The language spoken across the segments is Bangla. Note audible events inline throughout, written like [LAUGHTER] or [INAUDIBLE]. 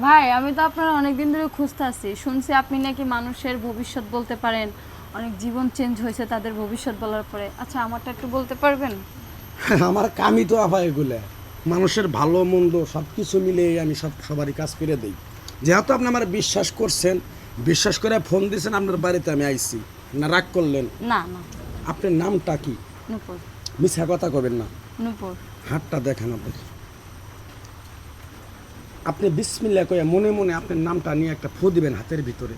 ভাই আমি তো আপনার অনেকদিন ধরে খুঁজতে আছি শুনছি আপনি নাকি মানুষের ভবিষ্যৎ বলতে পারেন অনেক জীবন চেঞ্জ হয়েছে তাদের ভবিষ্যৎ বলার পরে। আচ্ছা আমারটা একটু বলতে পারবেন? [LAUGHS] আমার কামই তো আবার এগুলো। মানুষের ভালো মন্দ সব কিছু মিলে আমি সব সবারই কাজ করে দিই। যেহেতু আপনি আমার বিশ্বাস করছেন বিশ্বাস করে ফোন দিয়েছেন আপনার বাড়িতে আমি আইছি। না রাগ করলেন? না না। আপনার নামটা কি? নুপুর। মিথ্যা কথা কবেন না। নুপুর। হাতটা দেখান আপনার আপনি বিসমিল্লা কইয়া মনে মনে আপনার নামটা নিয়ে একটা ফু দিবেন হাতের ভিতরে।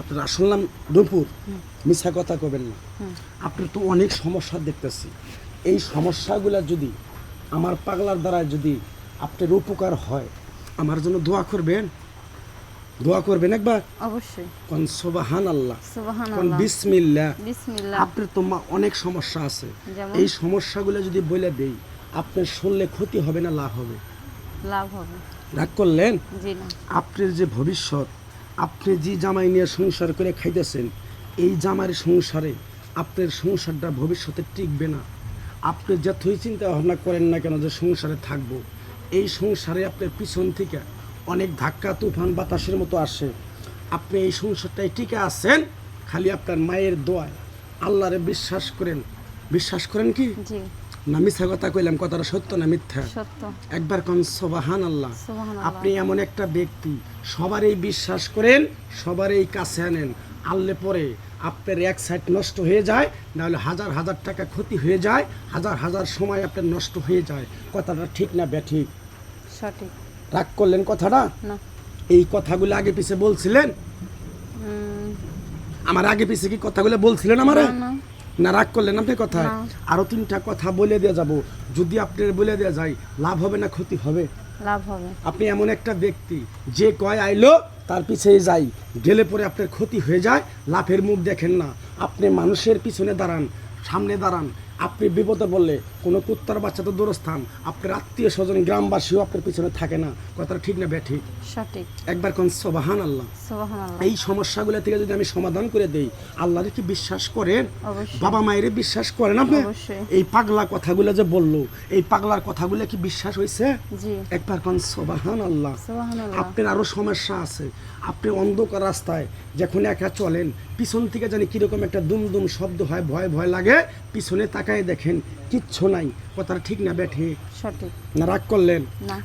আপনার আসল নাম দুপুর মিথ্যা কথা কবেন না। আপনার তো অনেক সমস্যা দেখতেছি। এই সমস্যাগুলো যদি আমার পাগলার দ্বারা যদি আপনার উপকার হয় আমার জন্য দোয়া করবেন? দোয়া করবেন একবার? অবশ্যই। কোন সোবাহান আল্লাহ সুবাহান কোন বিসমিল্লা বিসমিল্লাহ। আপনার তো মা অনেক সমস্যা আছে? এই সমস্যাগুলো যদি বলে দেই আপনার শুনলে ক্ষতি হবে না লাভ হবে? লাভ হবে। রাগ করলেন? জি না। আপনার যে ভবিষ্যৎ আপনি যে জামাই নিয়ে সংসার করে খাইতেছেন এই জামার সংসারে আপনার সংসারটা ভবিষ্যতে টিকবে না। আপনি যতই চিন্তা ভাবনা করেন না কেন যে সংসারে থাকব এই সংসারে আপনার পিছন থেকে অনেক ধাক্কা তুফান বাতাসের মতো আসে। আপনি এই সংসারটায় টিকে আছেন খালি আপনার মায়ের দোয়ায়। আল্লাহরে বিশ্বাস করেন। বিশ্বাস করেন কি? না মিথ্যা কথা কইলাম কথাটা সত্য না মিথ্যা? সত্য। একবার কন সোবাহান আল্লাহ আপনি এমন একটা ব্যক্তি সবারই বিশ্বাস করেন সবারই কাছে আনেন। আনলে পরে আপনার এক সাইড নষ্ট হয়ে যায় নাহলে হাজার হাজার টাকা ক্ষতি হয়ে যায় হাজার হাজার সময় আপনার নষ্ট হয়ে যায়। কথাটা ঠিক না ব্যাঠিক? সঠিক। রাগ করলেন কথাটা? এই কথাগুলো আগে পিছে বলছিলেন? আমার আগে পিছে কি কথাগুলো বলছিলেন আমারে? না, রাগ করলেন আপনি কথা আরও তিনটা কথা বলে দেওয়া যাব। যদি আপনার বলে দেওয়া যায় লাভ হবে না ক্ষতি হবে? লাভ হবে। আপনি এমন একটা ব্যক্তি যে কয় আইলো তার পিছিয়ে যাই। গেলে পরে আপনার ক্ষতি হয়ে যায় লাভের মুখ দেখেন না। আপনি মানুষের পিছনে দাঁড়ান সামনে দাঁড়ান। আপনি বিপদে বললে কোনো কুত্তার বাচ্চা তো দূরস্থান। আপনার আত্মীয় স্বজন গ্রামবাসীও আপনার পিছনে থাকে না। কথাটা ঠিক না ব্যাঠিক সঠিক। একবার কোন সবাহান আল্লাহ এই সমস্যাগুলো থেকে যদি আমি সমাধান করে দেই আল্লাহরে কি বিশ্বাস করেন? বাবা মায়ের বিশ্বাস করেন আপনি? এই পাগলা কথাগুলো যে বলল এই পাগলার কথাগুলো কি বিশ্বাস হয়েছে একবার কোন সবাহান আল্লাহ আপনার আরও সমস্যা আছে। আপনি অন্ধকার রাস্তায় যখন একা চলেন পিছন থেকে জানি কীরকম একটা দুম দুম শব্দ হয় ভয় ভয় লাগে পিছনে তাকায় দেখেন কিচ্ছু নাই। কথাটা ঠিক না ব্যাঠে সঠিক। না রাগ করলেন?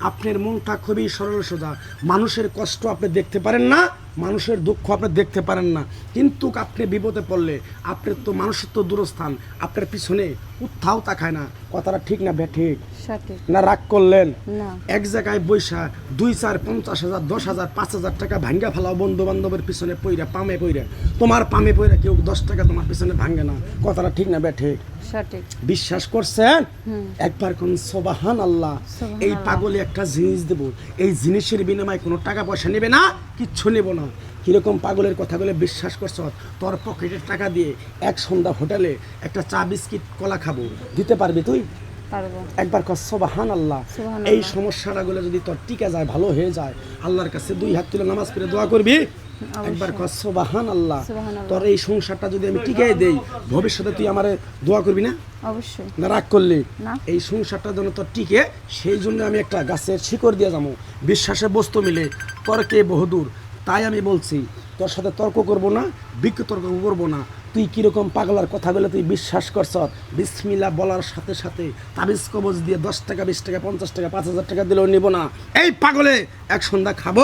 আপনার মনটা খুবই সরল সোজা। মানুষের কষ্ট আপনি দেখতে পারেন না মানুষের দুঃখ আপনি দেখতে পারেন না। কিন্তু আপনি বিপদে পড়লে আপনার তো মানুষের তো দূরস্থান আপনার পিছনে কোথাও তাকায় না। কথাটা ঠিক না ব্যাঠিক সঠিক। না রাগ করলেন? এক জায়গায় বৈশা দুই চার পঞ্চাশ হাজার দশ হাজার পাঁচ হাজার টাকা ভাঙ্গা ফেলাও বন্ধু বান্ধবের পিছনে পইরা পামে পইরা। তোমার পামে পইরা কেউ দশ টাকা তোমার পিছনে ভাঙ্গে না। কথাটা ঠিক না ব্যাঠে সঠিক। বিশ্বাস করছেন? একবার কোন সোবাহান আল্লাহ এই পাগলে একটা জিনিস দেব। এই জিনিসের বিনিময়ে কোনো টাকা পয়সা নেবে না কিচ্ছু নেব না। কীরকম পাগলের কথাগুলো বিশ্বাস করছ? তোর পকেটের টাকা দিয়ে এক সন্ধ্যা হোটেলে একটা চা বিস্কিট কলা খাব দিতে পারবি তুই? একবার কর সোবাহান আল্লাহ এই। সমস্যাগুলো যদি তোর টিকে যায় ভালো হয়ে যায় আল্লাহর কাছে দুই হাত তুলে নামাজ পড়ে দোয়া করবি? একবার কর সোবাহান আল্লাহ তোর এই সংসারটা যদি আমি টিকে দেই ভবিষ্যতে তুই আমারে দোয়া করবি না? অবশ্যই। না রাগ করলি? এই সংসারটা যেন তোর টিকে সেই জন্য আমি একটা গাছের শিকড় দিয়ে যাব। বিশ্বাসে বস্তু মিলে তর্কে বহুদূর। তাই আমি বলছি তোর সাথে তর্ক করব না বিজ্ঞ তর্ক করব না। তুই কীরকম পাগলার কথাগুলো তুই বিশ্বাস করছ? বিসমিল্লা বলার সাথে সাথে তাবিজ কবজ দিয়ে দশ টাকা বিশ টাকা পঞ্চাশ টাকা পাঁচ হাজার টাকা দিলেও নিব না। এই পাগলে এক সন্ধ্যা খাব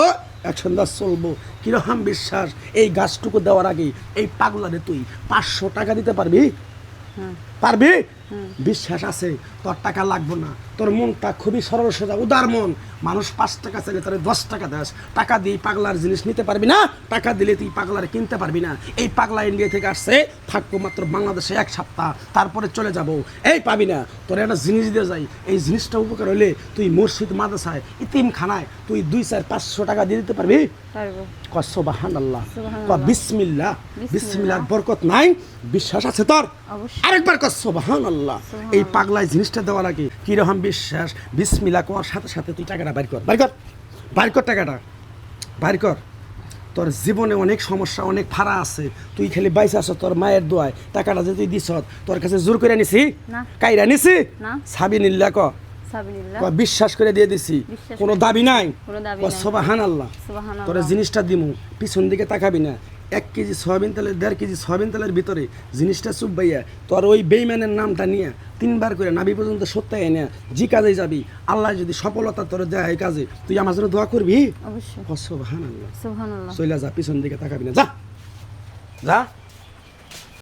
এক সন্ধ্যা চলবো। কীরকম বিশ্বাস? এই গাছটুকু দেওয়ার আগে এই পাগলারে তুই পাঁচশো টাকা দিতে পারবি? পারবি? বিশ্বাস আছে। তোর টাকা লাগবে না। তোর মনটা খুবই সরল সোজা উদার মন। মানুষ পাঁচ টাকা চাইলে তার দশ টাকা দাস। টাকা দিয়ে পাগলার জিনিস নিতে পারবি না? টাকা দিলে তুই পাগলার কিনতে পারবি না। এই পাগলা ইন্ডিয়া থেকে আসছে থাকব মাত্র বাংলাদেশে এক সপ্তাহ। তারপরে চলে যাব। এই পাবি না। তোর একটা জিনিস দিয়ে যাই। এই জিনিসটা উপকার হলে তুই মসজিদ মাদ্রাসায় ইতিম খানায় তুই দুই চার পাঁচশো টাকা দিয়ে দিতে পারবি? কসবাহান আল্লাহ সুবহানাল্লাহ। বিসমিল্লা বিসমিল্লার বরকত নাই। বিশ্বাস আছে তোর? আরেকবার কসবাহান আল্লাহ এই পাগলায় জিনিসটা দেওয়ার আগে কীরকম বিশ্বাস? বিসমিল্লা করার সাথে সাথে তুই টাকাটা বাইর কর। বাইর কর। বাইর কর টাকাটা। বাইর কর। তোর জীবনে অনেক সমস্যা অনেক ফাড়া আছে। তুই খালি বাইসে আস তোর মায়ের দোয়ায়। টাকাটা যে তুই দিস তোর কাছে জোর করে নিছি? কাইরা নিছি। সাবি নিল্লা ক। বিশ্বাস করে দিয়ে দিছি। কোনো দাবি নাই। সবাহান আল্লাহ তোরা জিনিসটা দিমু। পিছন দিকে তাকাবি না। এক কেজি সয়াবিন তেলের দেড় কেজি সয়াবিন তেলের ভিতরে জিনিসটা চুপবাইয়া তোর ওই বেইমানের নামটা নিয়ে তিনবার করে নাবি পর্যন্ত সত্যায় এনে যে কাজে যাবি আল্লাহ যদি সফলতা তোর দেয় এই কাজে তুই আমার জন্য দোয়া করবি? অবশ্যই। চলে যা পিছন দিকে তাকাবি না। যা! যা!